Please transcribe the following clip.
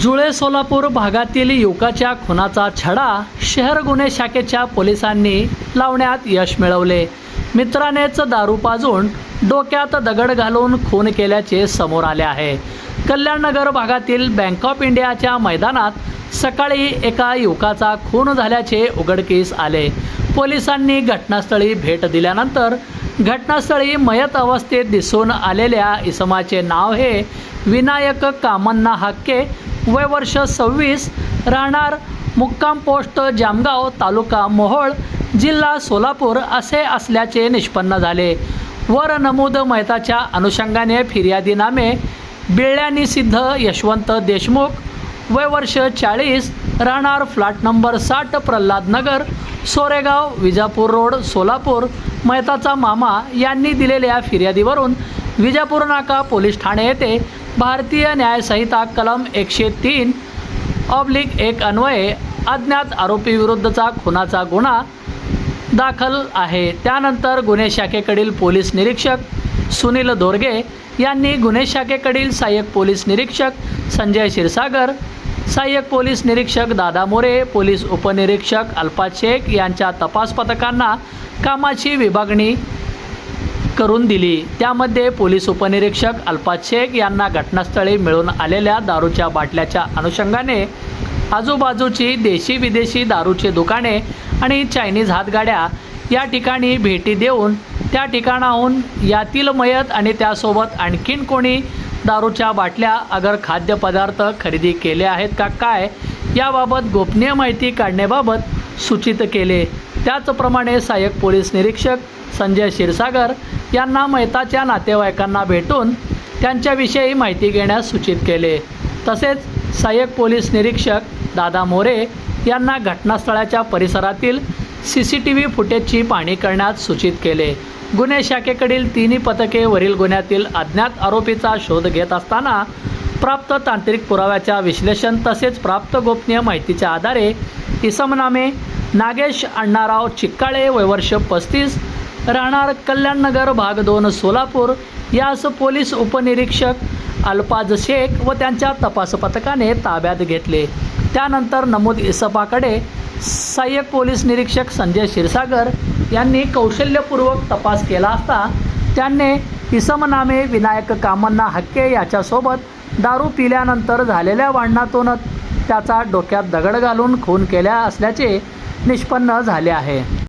जुळे सोलापूर भागातील युवकाच्या खुनाचा छडा शहर गुन्हे शाखेच्या पोलिसांनी लावण्यात यश मिळवले. मित्रानेच दारू पाजून डोक्यात दगड घालून खून केल्याचे समोर आले आहे. कल्याणनगर भागातील बँक ऑफ इंडियाच्या मैदानात सकाळी एका युवकाचा खून झाल्याचे उघडकीस आले. पोलिसांनी घटनास्थळी भेट दिल्यानंतर घटनास्थळी मयत अवस्थेत दिसून आलेल्या इसमाचे नाव हे विनायक कामन्ना हक्के वय वर्ष सव्वीस राहणार मुक्काम पोस्ट जामगाव तालुका मोहोळ जिल्हा सोलापूर असे असल्याचे निष्पन्न झाले. वर नमूद मयताच्या अनुषंगाने फिर्यादीनामे बिळ्यानी सिद्ध यशवंत देशमुख वय वर्ष चाळीस राहणार फ्लॅट नंबर साठ प्रल्हाद नगर सोरेगाव विजापूर रोड सोलापूर मयताचा मामा यांनी दिलेल्या फिर्यादीवरून विजापूर नाका पोलीस ठाणे येथे भारतीय न्यायसंहिता कलम एकशे तीन ऑब्लिक एक अन्वये अज्ञात आरोपीविरुद्धचा खुनाचा गुन्हा दाखल आहे. त्यानंतर गुन्हे शाखेकडील पोलीस निरीक्षक सुनील दोरगे यांनी गुन्हे शाखेकडील सहाय्यक पोलीस निरीक्षक संजय क्षीरसागर सहाय्यक पोलीस निरीक्षक दादा मोरे पोलीस उपनिरीक्षक अल्पा शेख यांच्या तपास पथकांना कामाची विभागणी करून दिली. त्यामध्ये पोलीस उपनिरीक्षक अल्पात शेख यांना घटनास्थळी मिळून आलेल्या दारूच्या बाटल्याच्या अनुषंगाने आजूबाजूची देशी विदेशी दारूची दुकाने आणि चायनीज हातगाड्या या ठिकाणी भेटी देऊन त्या ठिकाणाहून यातील मयत आणि त्यासोबत आणखीन कोणी दारूच्या बाटल्या अगर खाद्यपदार्थ खरेदी केले आहेत का काय याबाबत गोपनीय माहिती काढण्याबाबत सूचित केले. त्याचप्रमाणे सहाय्यक पोलीस निरीक्षक संजय क्षीरसागर यांना मैताच्या नातेवाईकांना भेटून त्यांच्याविषयी माहिती घेण्यास सूचित केले. तसेच सहाय्यक पोलीस निरीक्षक दादा मोरे यांना घटनास्थळाच्या परिसरातील सी सी टी व्ही फुटेजची पाहणी करण्यास सूचित केले. गुन्हे शाखेकडील तिन्ही पथके वरील गुन्ह्यातील अज्ञात आरोपीचा शोध घेत असताना प्राप्त तांत्रिक पुराव्याच्या विश्लेषण तसेच प्राप्त गोपनीय माहितीच्या आधारे इसमनामे नागेश अण्णाराव चिक्काळे वयवर्ष पस्तीस राहणार कल्याणनगर भाग दोन सोलापूर. यास पोलीस उपनिरीक्षक अल्फाज शेख व त्यांच्या तपास पथकाने ताब्यात घेतले. त्यानंतर नमूद इसपाकडे सहाय्यक पोलीस निरीक्षक संजय क्षीरसागर यांनी कौशल्यपूर्वक तपास केला असता त्यांनी इसमनामे विनायक कामन्ना हक्के याच्यासोबत दारू पिल्यानंतर झालेल्या भांडणातूनच त्याचा डोक्यात दगड घालून खून केल्या असल्याचे निष्पन्न झाले आहे.